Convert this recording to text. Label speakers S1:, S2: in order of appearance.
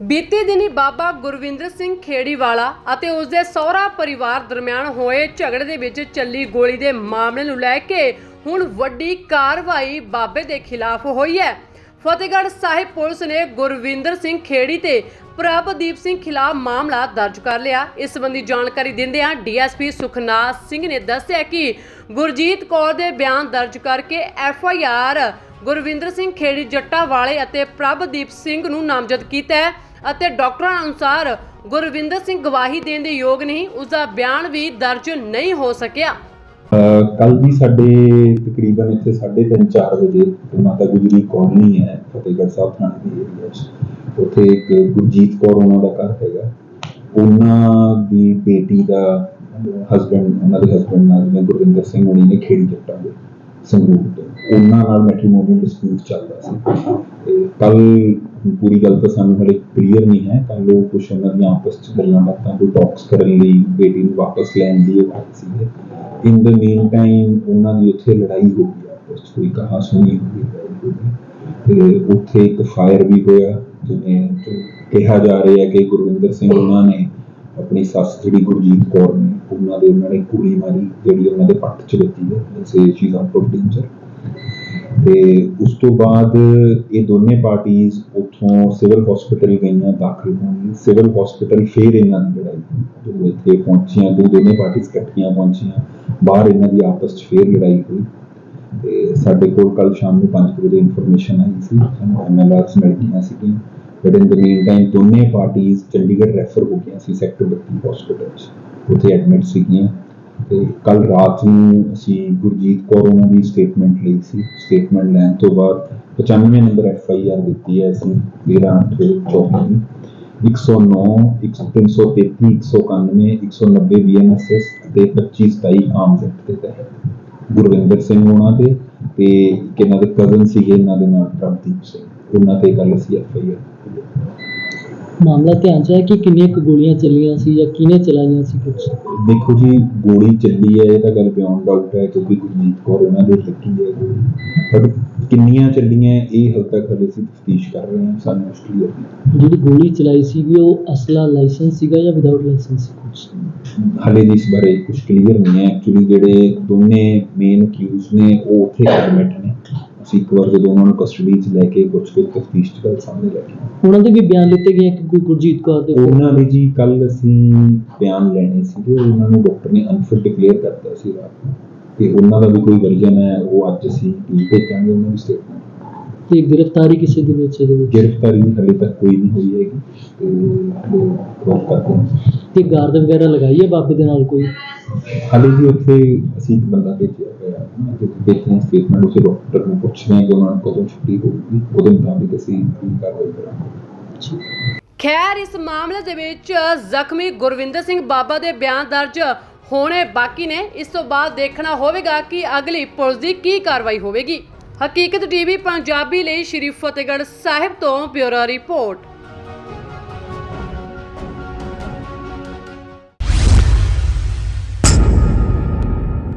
S1: ਬੀਤੇ ਦਿਨੀ ਬਾਬਾ ਗੁਰਵਿੰਦਰ ਸਿੰਘ ਖੇੜੀਵਾਲਾ ਅਤੇ ਉਸ ਦੇ ਸਹੁਰਾ ਪਰਿਵਾਰ ਦਰਮਿਆਨ ਹੋਏ ਝਗੜੇ ਦੇ ਵਿੱਚ ਚੱਲੀ ਗੋਲੀ ਦੇ ਮਾਮਲੇ ਨੂੰ ਲੈ ਕੇ ਹੁਣ ਵੱਡੀ ਕਾਰਵਾਈ ਬਾਬੇ ਦੇ ਖਿਲਾਫ ਹੋਈ ਹੈ। ਫਤਿਹਗੜ੍ਹ ਸਾਹਿਬ ਪੁਲਿਸ ਨੇ ਗੁਰਵਿੰਦਰ ਸਿੰਘ ਖੇੜੀ ਤੇ ਪ੍ਰਭਦੀਪ ਸਿੰਘ ਖਿਲਾਫ ਮਾਮਲਾ ਦਰਜ ਕਰ ਲਿਆ। ਇਸ ਸੰਬੰਧੀ ਜਾਣਕਾਰੀ ਦਿੰਦਿਆਂ ਡੀਐਸਪੀ ਸੁਖਨਾਥ ਸਿੰਘ ਨੇ ਦੱਸਿਆ ਕਿ ਗੁਰਜੀਤ ਕੌਰ ਦੇ ਬਿਆਨ ਦਰਜ ਕਰਕੇ F I R Gurvinder Singh Kheri Jatta ਵਾਲੇ ਅਤੇ ਪ੍ਰਭਦੀਪ ਸਿੰਘ ਨੂੰ ਨਾਮਜ਼ਦ ਕੀਤਾ ਹੈ ਅਤੇ ਡਾਕਟਰਾਂ ਅਨੁਸਾਰ ਗੁਰਵਿੰਦਰ ਸਿੰਘ ਗਵਾਹੀ ਦੇਣ ਦੇ ਯੋਗ ਨਹੀਂ ਉਸ ਦਾ ਬਿਆਨ ਵੀ ਦਰਜ ਨਹੀਂ ਹੋ ਸਕਿਆ।
S2: ਕੱਲ ਵੀ ਸਾਡੇ ਤਕਰੀਬਨ ਇੱਥੇ 3:30 4 ਵਜੇ ਮਾਤਾ ਗੁਜਰੀ ਕੌਲਨੀ ਹੈ, ਫਤਿਹਗੜ੍ਹ ਸਾਹਿਬ ਥਾਣੇ ਦੇ ਏਰੀਆ 'ਚ। ਉੱਥੇ ਇੱਕ ਗੁਰਜੀਤ ਕੌਰ ਉਹਨਾਂ ਦਾ ਘਰ ਹੈਗਾ। ਉਹਨਾਂ ਦੀ ਬੇਟੀ ਦਾ ਹਸਬੰਡ ਉਹਨਾਂ ਦੇ ਹਸਬੰਡ ਨਾਲ ਜਿਵੇਂ ਗੁਰਵਿੰਦਰ ਸਿੰਘ ਹੋਣੀ ਨੇ ਖੇੜੀ ਜੱਟਾਂ ਦੇ ਸੰਗਰੂਰ ਤੋਂ। ਉਹਨਾਂ ਨਾਲ ਮੈਟ੍ਰੀਮੋਨੀਅਲ ਡਿਸਪਿਊਟ ਚੱਲਦਾ ਸੀ। ਤੇ ਕੱਲ ਪੂਰੀ ਗੱਲ ਤਾਂ ਸਾਨੂੰ ਹਲੇ ਕਲੀਅਰ ਨਹੀਂ ਹੈ ਕੱਲ ਉਹ ਕੁਛ ਉਹਨਾਂ ਦੀਆਂ ਆਪਸ ਚ ਗੱਲਾਂ ਬਾਤਾਂ ਕੋਈ ਟਾਕਸ ਕਰਨ ਲਈ ਬੇਟੀ ਨੂੰ ਵਾਪਸ ਲੈਣ ਲਈ ਉਹ ਆਏ ਸੀਗੇ। ਇਨ ਦ ਮੀਨ ਟਾਈਮ ਉਹਨਾਂ ਦੀ ਉੱਥੇ ਲੜਾਈ ਹੋ ਗਈ, ਆਪਸ 'ਚ ਕੋਈ ਕਹਾ ਸੁਣੀ ਹੋ ਗਈ ਤੇ ਉੱਥੇ ਇੱਕ ਫਾਇਰ ਵੀ ਹੋਇਆ, ਜਿਵੇਂ ਕਿਹਾ ਜਾ ਰਿਹਾ ਹੈ ਕਿ ਗੁਰਵਿੰਦਰ ਸਿੰਘ ਉਹਨਾਂ ਨੇ ਆਪਣੀ ਸੱਸ ਜਿਹੜੀ ਗੁਰਜੀਤ ਕੌਰ ਨੇ, ਉਹਨਾਂ ਦੇ ਉਹਨਾਂ ਨੇ ਗੋਲੀ ਮਾਰੀ, ਜਿਹੜੀ ਉਹਨਾਂ ਦੇ ਪੱਟ 'ਚ ਦਿੱਤੀ ਹੈ say she out of danger ਤੇ ਉਸ ਤੋਂ ਬਾਅਦ ਇਹ ਦੋਨੇ ਪਾਰਟੀਆਂ ਉੱਥੋਂ ਸਿਵਲ ਹਸਪੀਟਲ ਗਈਆਂ, ਦਾਖਲ ਹੋਣ ਲਈ ਸਿਵਲ ਹਸਪੀਟਲ ਫੇਰ ਇਹਨਾਂ ਦੀ ਲੜਾਈ ਹੋਈ। ਜਦੋਂ ਇੱਥੇ ਪਹੁੰਚੀਆਂ, ਦੋ ਦੋਨੇ ਪਾਰਟੀਆਂ ਇਕੱਠੀਆਂ ਪਹੁੰਚੀਆਂ, ਬਾਹਰ ਇਹਨਾਂ ਦੀ ਆਪਸ 'ਚ ਫੇਰ ਲੜਾਈ ਹੋਈ। ਤੇ ਸਾਡੇ ਕੋਲ ਕੱਲ ਸ਼ਾਮ ਨੂੰ 5 ਵਜੇ ਇਨਫੋਰਮੇਸ਼ਨ ਆਈ ਸੀ, ਸਾਨੂੰ ਐਮਐਲਆਰਸ ਮਿਲ ਗਈਆਂ ਸੀਗੀਆਂ। But in the mean time ਦੋਨੇ ਪਾਰਟੀਆਂ ਚੰਡੀਗੜ੍ਹ ਰੈਫਰ ਹੋ ਗਈਆਂ ਸੀ ਸੈਕਟਰ 32 ਹਸਪੀਟਲ 'ਚ। ਉੱਥੇ ਐਡਮਿਟ ਸੀਗੀਆਂ। ਤੇ ਕੱਲ ਰਾਤ ਨੂੰ ਅਸੀਂ ਗੁਰਜੀਤ ਕੌਰ ਉਹਨਾਂ ਦੀ ਸਟੇਟਮੈਂਟ ਲਈ ਸੀ। ਸਟੇਟਮੈਂਟ ਲੈਣ ਤੋਂ ਬਾਅਦ 95 ਨੰਬਰ ਐਫ ਆਈ ਆਰ ਦਿੱਤੀ ਹੈ ਅਸੀਂ 13 24 109 333 191 190 ਬੀਐਨਐਸਐਸ ਤੇ 25 27 ਆਰਮਸ ਐਕਟ ਦੇ ਤਹਿਤ। ਗੁਰਵਿੰਦਰ ਸਿੰਘ ਉਹਨਾਂ ਦੇ ਤੇ ਇੱਕ ਇਹਨਾਂ ਦੇ ਕਜ਼ਨ ਸੀਗੇ, ਇਹਨਾਂ ਦੇ ਨਾਲ ਪ੍ਰਭਦੀਪ ਸਿੰਘ। ਉਹਨਾਂ ਤੇ ਗੱਲ ਅਸੀਂ ਐਫ ਆਈ ਆਰ
S3: ਮਾਮਲਾ ਧਿਆਨ ਚ ਹੈ ਕਿ ਕਿੰਨੀਆਂ ਕੁ ਗੋਲੀਆਂ ਚੱਲੀਆਂ ਸੀ ਜਾਂ ਕਿਹਨੇ ਚਲਾਈਆਂ ਸੀ ਕੁਝ
S2: ਦੇਖੋ ਜੀ ਗੋਲੀ ਚੱਲੀ ਹੈ ਇਹ ਤਾਂ ਗੱਲ ਬਿਯੋਂਡ ਡਾਊਟ ਹੈ ਕਿਉਂਕਿ ਗੁਰਜੀਤ ਕੌਰ ਉਹਨਾਂ ਦੇ ਲੱਗੀ ਹੈ। ਬਟ ਕਿੰਨੀਆਂ ਚੱਲੀਆਂ ਇਹ ਹਾਲੇ ਤੱਕ ਹਲੇ ਅਸੀਂ ਤਫਤੀਸ਼ ਕਰ ਰਹੇ ਹਾਂ ਸਾਨੂੰ ਉਸ ਕਲੀਅਰ ਨਹੀਂ
S3: ਜਿਹੜੀ ਗੋਲੀ ਚਲਾਈ ਸੀਗੀ ਉਹ ਅਸਲਾ ਲਾਇਸੈਂਸ ਸੀਗਾ ਜਾਂ ਵਿਦਆਊਟ ਲਾਇਸੈਂਸ ਸੀ ਕੁਝ
S2: ਹਲੇ ਜੀ ਇਸ ਬਾਰੇ ਕੁਝ ਕਲੀਅਰ ਨਹੀਂ ਹੈ। ਐਕਚੁਅਲੀ ਜਿਹੜੇ ਦੋਨੇ ਮੇਨ ਅਕਿਊਜ਼ ਨੇ ਉਹ ਉੱਥੇ ਐਡਮਿਟ ਨੇ। ਅਸੀਂ ਇੱਕ ਵਾਰ ਜਦੋਂ ਉਹਨਾਂ ਨੂੰ ਕਸਟਡੀ 'ਚ ਲੈ ਕੇ ਕੁਝ ਕੁ ਤਫਤੀਸ਼ ਗੱਲ ਸਾਹਮਣੇ ਲੈ ਕੇ।
S3: ਉਹਨਾਂ ਦੇ ਵੀ ਬਿਆਨ ਲਿੱਤੇ ਗਏ ਕਿ ਕੋਈ ਗੁਰਜੀਤ ਕੌਰ ਦੇ
S2: ਉਹਨਾਂ ਦੇ ਜੀ ਕੱਲ ਅਸੀਂ ਬਿਆਨ ਲੈਣੇ ਸੀਗੇ ਉਹਨਾਂ ਨੂੰ ਡਾਕਟਰ ਨੇ ਅਨਫਿਟ ਡਿਕਲੇਅਰ ਕਰਤਾ ਸੀ ਰਾਤ ਨੂੰ। ਤੇ ਉਹਨਾਂ ਦਾ ਵੀ ਕੋਈ ਵਰਜਨ ਹੈ ਉਹ ਅੱਜ ਅਸੀਂ ਟੀਮ ਭੇਜਾਂਗੇ ਉਹਨਾਂ ਦੀ ਸਟੇਟਮੈਂਟ
S3: ਤੇ ਗ੍ਰਿਫਤਾਰੀ ਕਿਸੇ ਦੇ ਵਿੱਚ ਇਹਦੇ ਵਿੱਚ?
S2: ਗ੍ਰਿਫਤਾਰੀ ਹਲੇ ਤੱਕ ਕੋਈ ਨਹੀਂ ਹੋਈ ਹੈਗੀ ਤੇ ਉਹ ਕਰਦੇ
S3: ਤੇ ਗਾਰਡ ਵਗੈਰਾ ਲਗਾਈ ਹੈ ਬਾਬੇ ਦੇ ਨਾਲ ਕੋਈ?
S2: ਹਾਲੇ ਜੀ ਉੱਥੇ ਅਸੀਂ ਇੱਕ ਬੰਦਾ ਭੇਜਿਆ ਹੋਇਆ ਹੈ ਤੇ ਸਟੇਟਮੈਂਟ ਉਸੇ ਡਾਕਟਰ ਨੂੰ ਪੁੱਛ ਹਾਂ ਕਿ ਉਹਨਾਂ ਨੂੰ ਕਦੋਂ ਛੁੱਟੀ ਹੋਊਗੀ, ਉਹਦੇ ਮੁਤਾਬਿਕ ਅਸੀਂ ਕੀ ਕਾਰਵਾਈ ਕਰਾਂਗੇ।
S1: ਖੈਰ, ਇਸ ਮਾਮਲੇ ਦੇ ਵਿੱਚ ਜ਼ਖਮੀ ਗੁਰਵਿੰਦਰ ਸਿੰਘ ਬਾਬਾ ਦੇ ਬਿਆਨ ਦਰਜ ਹੋਣੇ ਬਾਕੀ ਨੇ। ਇਸ ਤੋਂ ਬਾਅਦ ਦੇਖਣਾ ਹੋਵੇਗਾ ਕਿ ਅਗਲੀ ਪੁਲਿਸ ਦੀ ਕੀ ਕਾਰਵਾਈ ਹੋਵੇਗੀ। ਹਕੀਕਤ ਟੀਵੀ, ਪੰਜਾਬੀ ਲਈ ਸ਼੍ਰੀ ਫਤਿਹਗੜ੍ਹ ਸਾਹਿਬ ਤੋਂ ਬਿਊਰੋ ਰਿਪੋਰਟ।